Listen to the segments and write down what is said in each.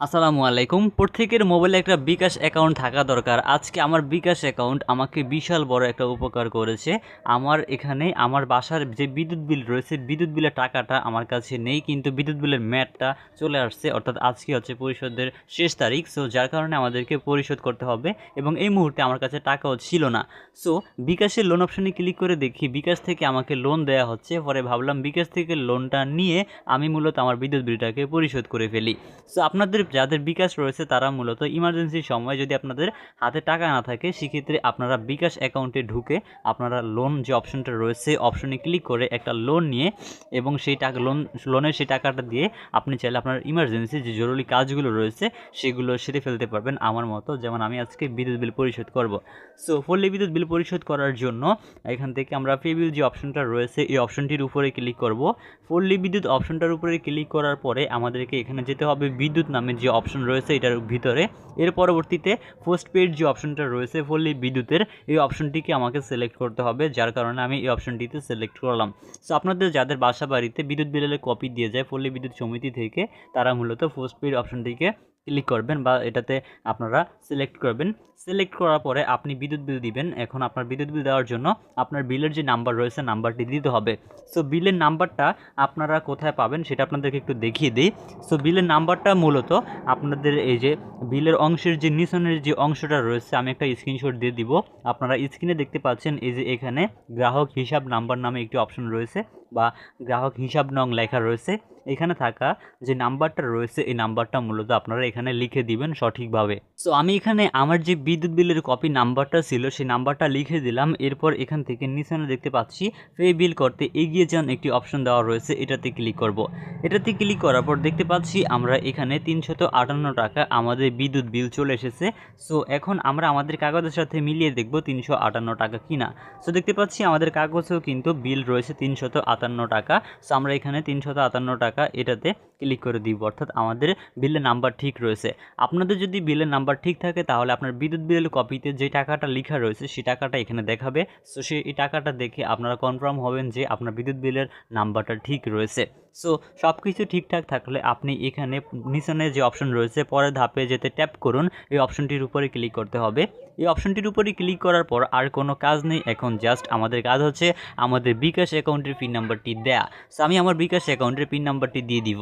আসসালামু আলাইকুম। প্রত্যেকের মোবাইলে একটা বিকাশ অ্যাকাউন্ট থাকা দরকার। আজকে আমার বিকাশ অ্যাকাউন্ট আমাকে বিশাল বড় একটা উপকার করেছে। আমার এখানে আমার বাসার যে বিদ্যুৎ বিল রয়েছে, বিদ্যুৎ বিলের টাকাটা আমার কাছে নেই, কিন্তু বিদ্যুৎ বিলের ম্যাটটা চলে আসছে। অর্থাৎ আজকে হচ্ছে পরিশোধের শেষ তারিখ সো যার কারণে আমাদেরকে পরিশোধ করতে হবে এবং এই মুহূর্তে আমার কাছে টাকাও ছিল না। সো বিকাশের লোন অপশনে ক্লিক করে দেখি, বিকাশ থেকে আমাকে লোন দেওয়া হচ্ছে। পরে ভাবলাম বিকাশ থেকে লোনটা নিয়ে আমি মূলত আমার বিদ্যুৎ বিলটাকে পরিশোধ করে ফেলি। সো আপনাদের যাদের বিকাশ রয়েছে, তারা মূলত ইমার্জেন্সির সময় যদি আপনাদের হাতে টাকা না থাকে, সেক্ষেত্রে আপনারা বিকাশ অ্যাকাউন্টে ঢুকে আপনারা লোন যে অপশনটা রয়েছে অপশনে ক্লিক করে একটা লোন নিয়ে এবং সেই টাকা লোন লোনের সেই টাকাটা দিয়ে আপনি চাইলে আপনার ইমার্জেন্সি যে জরুরি কাজগুলো রয়েছে, সেগুলো সেরে ফেলতে পারবেন আমার মতো। যেমন আমি আজকে বিদ্যুৎ বিল পরিশোধ করব। সো ফলে বিদ্যুৎ বিল পরিশোধ করার জন্য এখান থেকে আমরা পে বিল যে অপশনটা রয়েছে, এই অপশনটির উপরে ক্লিক করব। ফুললি বিদ্যুৎ অপশনটার উপরে ক্লিক করার পরে আমাদেরকে এখানে যেতে হবে বিদ্যুৎ নামে যে অপশন রয়েছে এটার ভিতরে। এর পরবর্তীতে পোস্ট পেড যে অপশনটা রয়েছে ফলে বিদ্যুতের, এই অপশনটিকে আমাকে সিলেক্ট করতে হবে, যার কারণে আমি এই অপশনটিতে সিলেক্ট করলাম। সো আপনাদের যাদের বাসা বাড়িতে বিদ্যুৎ বিলের কপি দিয়ে যায় ফলে বিদ্যুৎ সমিতি থেকে, তারা মূলত পোস্ট পেড অপশনটিকে ক্লিক করবেন বা এটাতে আপনারা সিলেক্ট করবেন। সিলেক্ট করার পরে আপনি বিদ্যুৎ বিল দিবেন। এখন আপনার বিদ্যুৎ বিল দেওয়ার জন্য আপনার বিলের যে নাম্বার রয়েছে নাম্বারটি দিতে হবে। সো বিলের নাম্বারটা আপনারা কোথায় পাবেন সেটা আপনাদেরকে একটু দেখিয়ে দিই। সো বিলের নাম্বারটা মূলত আপনাদের এই যে বিলের অংশের যে নিচনের যে অংশটা রয়েছে, আমি একটা স্ক্রিনশট দিয়ে দিব। আপনারা স্ক্রিনে দেখতে পাচ্ছেন এই যে এখানে গ্রাহক হিসাব নাম্বার নামে একটি অপশন রয়েছে। বা গ্রাহক হিসাব নং লেখা রয়েছে, এখানে থাকা যে নাম্বারটা রয়েছে, এই নাম্বারটা মূলত আপনারা এখানে লিখে দিবেন সঠিকভাবে। সো আমি এখানে আমার যে বিদ্যুৎ বিলের কপি নাম্বারটা ছিল, সেই নাম্বারটা লিখে দিলাম। এরপর এখান থেকে নিচনে দেখতে পাচ্ছি, পে বিল করতে এগিয়ে যান একটি অপশন দেওয়া রয়েছে, এটাতে ক্লিক করব। এটাতে ক্লিক করার পর দেখতে পাচ্ছি, আমরা এখানে তিনশত আটান্ন টাকা আমাদের বিদ্যুৎ বিল চলে এসেছে। সো এখন আমরা আমাদের কাগজের সাথে মিলিয়ে দেখব তিনশো আটান্ন টাকা কিনা। সো দেখতে পাচ্ছি, আমাদের কাগজেও কিন্তু বিল রয়েছে তিনশত টাকা। সো আমরা এখানে তিনশত আটান্ন টাকা এটাতে ক্লিক করে দিব। অর্থাৎ আমাদের বিলের নাম্বার ঠিক রয়েছে। আপনাদের যদি বিলের নাম্বার ঠিক থাকে, তাহলে আপনার বিদ্যুৎ বিলের কপিতে যে টাকাটা লেখা রয়েছে সেই টাকাটা এখানে দেখাবে। সো সেই টাকাটা দেখে আপনারা কনফার্ম হবেন যে আপনার বিদ্যুৎ বিলের নাম্বারটা ঠিক রয়েছে। সো সব কিছু ঠিকঠাক থাকলে আপনি এখানে নিচনে যে অপশন রয়েছে, পরের ধাপে যেতে ট্যাপ করুন। এই অপশনটির উপরে ক্লিক করতে হবে। এই অপশনটির উপরে ক্লিক করার পর আর কোনো কাজ নেই। এখন জাস্ট আমাদের কাজ হচ্ছে আমাদের বিকাশ অ্যাকাউন্টের পিন নাম্বারটি দেয়া। সো আমি আমার বিকাশ অ্যাকাউন্টের পিন নাম্বারটি দিয়ে দিব।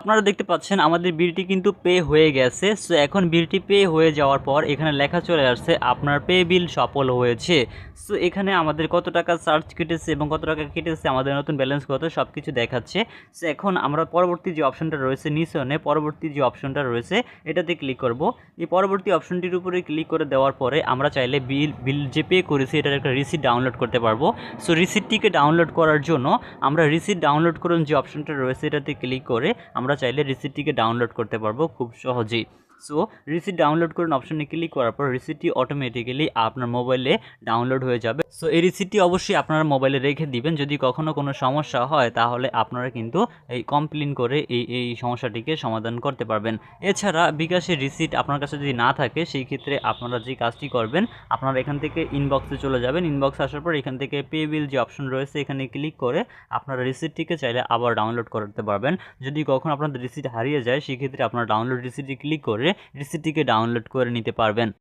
আপনারা দেখতে পাচ্ছেন, আমাদের বিলটি কিন্তু পে হয়ে গেছে। সো, এখন বিলটি পে হয়ে যাওয়ার পর এখানে লেখা চলে আসছে, আপনার পে বিল সফল হয়েছে। সো, এখানে আমাদের কত টাকা চার্জ কেটেছে এবং কত টাকা কেটেছে, আমাদের নতুন ব্যালেন্স কত সব কিছু দেখাচ্ছে। সো, এখন আমরা পরবর্তী যে অপশনটা রয়েছে নিচনে, পরবর্তী যে অপশনটা রয়েছে, এটাতে ক্লিক করব। এই পরবর্তী অপশনটির উপরে ক্লিক করে দেওয়ার পরে আমরা চাইলে বিল বিল যে পে করেছি, এটার একটা রিসিট ডাউনলোড করতে পারব। সো, রিসিটটিকে ডাউনলোড করার জন্য আমরা রিসিট ডাউনলোড করুন যে অপশনটা রয়েছে, এটাতে ক্লিক করে আমরা চাইলে রিসিপ্টটিকে ডাউনলোড করতে পারব খুব সহজেই। সো রিসিট ডাউনলোড করুন অপশনে ক্লিক করার পর রিসিটটি অটোমেটিক্যালি আপনার মোবাইলে ডাউনলোড হয়ে যাবে। সো এই রিসিটটি অবশ্যই আপনার মোবাইলে রেখে দিবেন। যদি কখনো কোনো সমস্যা হয়, তাহলে আপনারা কিন্তু এই কমপ্লেন করে এই এই সমস্যাটিকে সমাধান করতে পারবেন। এছাড়া বিকাশের রিসিট আপনার কাছে যদি না থাকে, সেই ক্ষেত্রে আপনারা যে কাজটি করবেন, আপনারা এখান থেকে ইনবক্সে চলে যাবেন। ইনবক্স আসার পর এখান থেকে পে বিল যে অপশন রয়েছে, এখানে ক্লিক করে আপনারা রিসিটটিকে চাইলে আবার ডাউনলোড করতে পারবেন। যদি কখনো আপনাদের রিসিট হারিয়ে যায় সেক্ষেত্রে আপনারা ডাউনলোড রিসিটটি ক্লিক করে রিসিটটিকে ডাউনলোড করে নিতে পারবেন।